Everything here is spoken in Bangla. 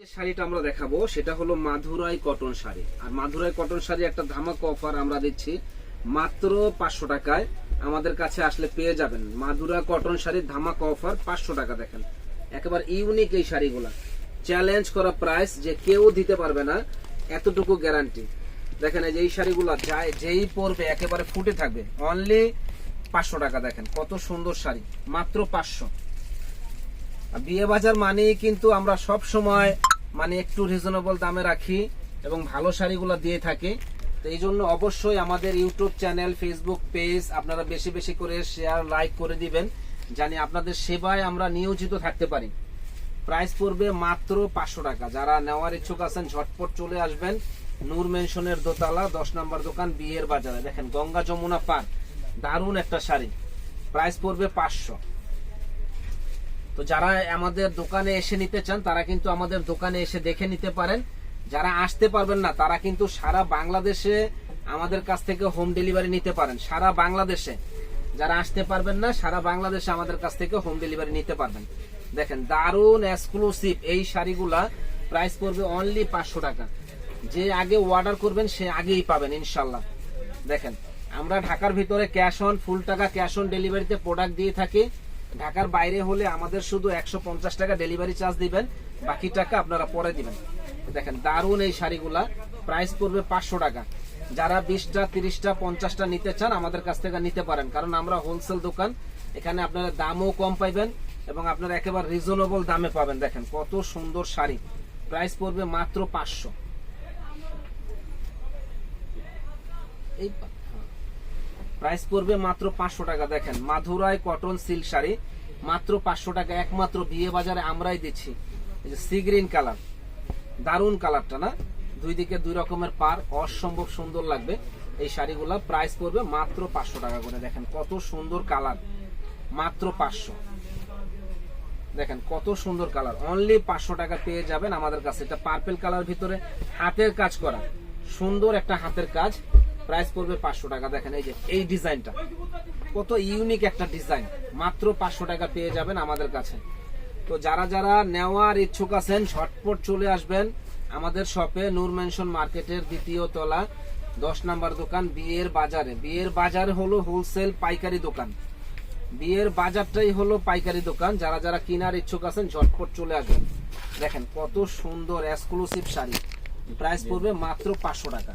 যে শাড়িটা আমরা দেখাবো, সেটা হলো মাধুরাই কটন শাড়ি। আর মাধুরাই কটন শাড়ি একটা ধামাকা অফার আমরা দিচ্ছি মাত্র পাঁচশো টাকায়। আমাদের কাছে আসলে পেয়ে যাবেন। মাধুরা কটন শাড়ির ধামাকা অফার পাঁচশো টাকা দেখেন। একেবারে ইউনিক এই শাড়িগুলা। চ্যালেঞ্জ করা প্রাইস যে কেউ দিতে পারবে না, এতটুকু গ্যারান্টি দেখেন এই যে এই শাড়িগুলা যায়, যেই পরবে একেবারে ফুটে থাকবে। অনলি পাঁচশো টাকা দেখেন, কত সুন্দর শাড়ি। মাত্র পাঁচশো। বিয়ে বাজার মানেই কিন্তু আমরা সব সময় মানে একটু রিজনেবল দামে রাখি এবং ভালো শাড়িগুলো দিয়ে থাকি। তো এই জন্য অবশ্যই আমাদের ইউটিউব চ্যানেল ফেসবুক পেজ আপনারা বেশি বেশি করে শেয়ার লাইক করে দিবেন, জানি আপনাদের সেবায় আমরা নিয়োজিত থাকতে পারি। প্রাইস পড়বে মাত্র পাঁচশো টাকা। যারা নেওয়ার ইচ্ছুক আছেন, ঝটপট চলে আসবেন নূর মেনশনের দোতলা, দশ নম্বর দোকান, বিয়ের বাজারে। দেখেন, গঙ্গা যমুনা পার্ক। দারুণ একটা শাড়ি। প্রাইস পড়বে পাঁচশো। তো যারা আমাদের দোকানে এসে নিতে চান, তারা কিন্তু আমাদের দোকানে এসে দেখে নিতে পারেন। যারা আসতে পারবেন না, তারা কিন্তু সারা বাংলাদেশে আমাদের কাছ থেকে হোম ডেলিভারি নিতে পারেন। সারা বাংলাদেশে। যারা আসতে পারবেন না, সারা বাংলাদেশে আমাদের কাছ থেকে হোম ডেলিভারি নিতে পারবেন। দেখেন দারুণ এক্সক্লুসিভ এই শাড়িগুলা প্রাইস পড়বে অনলি পাঁচশো টাকা। যে আগে অর্ডার করবেন, সে আগেই পাবেন ইনশাল্লাহ দেখেন, আমরা ঢাকার ভিতরে ক্যাশ অন ফুল টাকা ক্যাশ অন ডেলিভারিতে প্রোডাক্ট দিয়ে থাকি। ঢাকার বাইরে হলে আমাদের শুধু একশো পঞ্চাশ টাকা ডেলিভারি চার্জ দিবেন, বাকি টাকা আপনারা পরে দিবেন। দেখেন দারুণ এই শাড়িগুলা। প্রাইস পড়বে পাঁচশো টাকা। যারা বিশটা, তিরিশটা, পঞ্চাশটা নিতে চান, আমাদের কাছ থেকে নিতে পারেন। কারণ আমরা হোলসেল দোকান, এখানে আপনারা দামও কম পাইবেন এবং আপনারা একেবারে রিজনেবল দামে পাবেন। দেখেন, কত সুন্দর শাড়ি। প্রাইস পড়বে মাত্র পাঁচশো। এই। প্রাইস পড়বে মাত্র পাঁচশো টাকা। দেখেন, মাধুরাই কটন সিল্ক শাড়ি, মাত্র পাঁচশো টাকা। একমাত্র বিয়ে বাজারে আমরাই দিচ্ছি। সি গ্রিন কালার দারুণ কালারটা না? দুই দিকে দুই রকমের পার, অসম্ভব সুন্দর লাগবে। এই শাড়িগুলা প্রাইস পড়বে মাত্র পাঁচশো টাকা করে। দেখেন, কত সুন্দর কালার মাত্র পাঁচশো। দেখেন, কত সুন্দর কালার অনলি পাঁচশো টাকা পেয়ে যাবেন আমাদের কাছে। এটা পার্পেল কালার ভিতরে। হাতের কাজ করা। সুন্দর একটা হাতের কাজ। প্রাইস পড়বে পাঁচশো টাকা। দেখেন, এই যে, এই ডিজাইনটা। কত ইউনিক একটা ডিজাইন। মাত্র পাঁচশো টাকা পেয়ে যাবেন আমাদের কাছে। তো যারা যারা নেওয়ার ইচ্ছুক আছেন, ঝটপট চলে আসবেন আমাদের শপে, নূর মেনশন মার্কেটের দ্বিতীয় তলা, দশ নাম্বার দোকান, বিয়ের বাজারে। বিয়ের বাজার হলো হোলসেল পাইকারি দোকান। বিয়ের বাজারটাই হলো পাইকারি দোকান। যারা যারা কেনার ইচ্ছুক আছেন, ঝটপট চলে আসবেন। দেখেন, কত সুন্দর এক্সক্লুসিভ শাড়ি। প্রাইস পড়বে মাত্র পাঁচশো টাকা।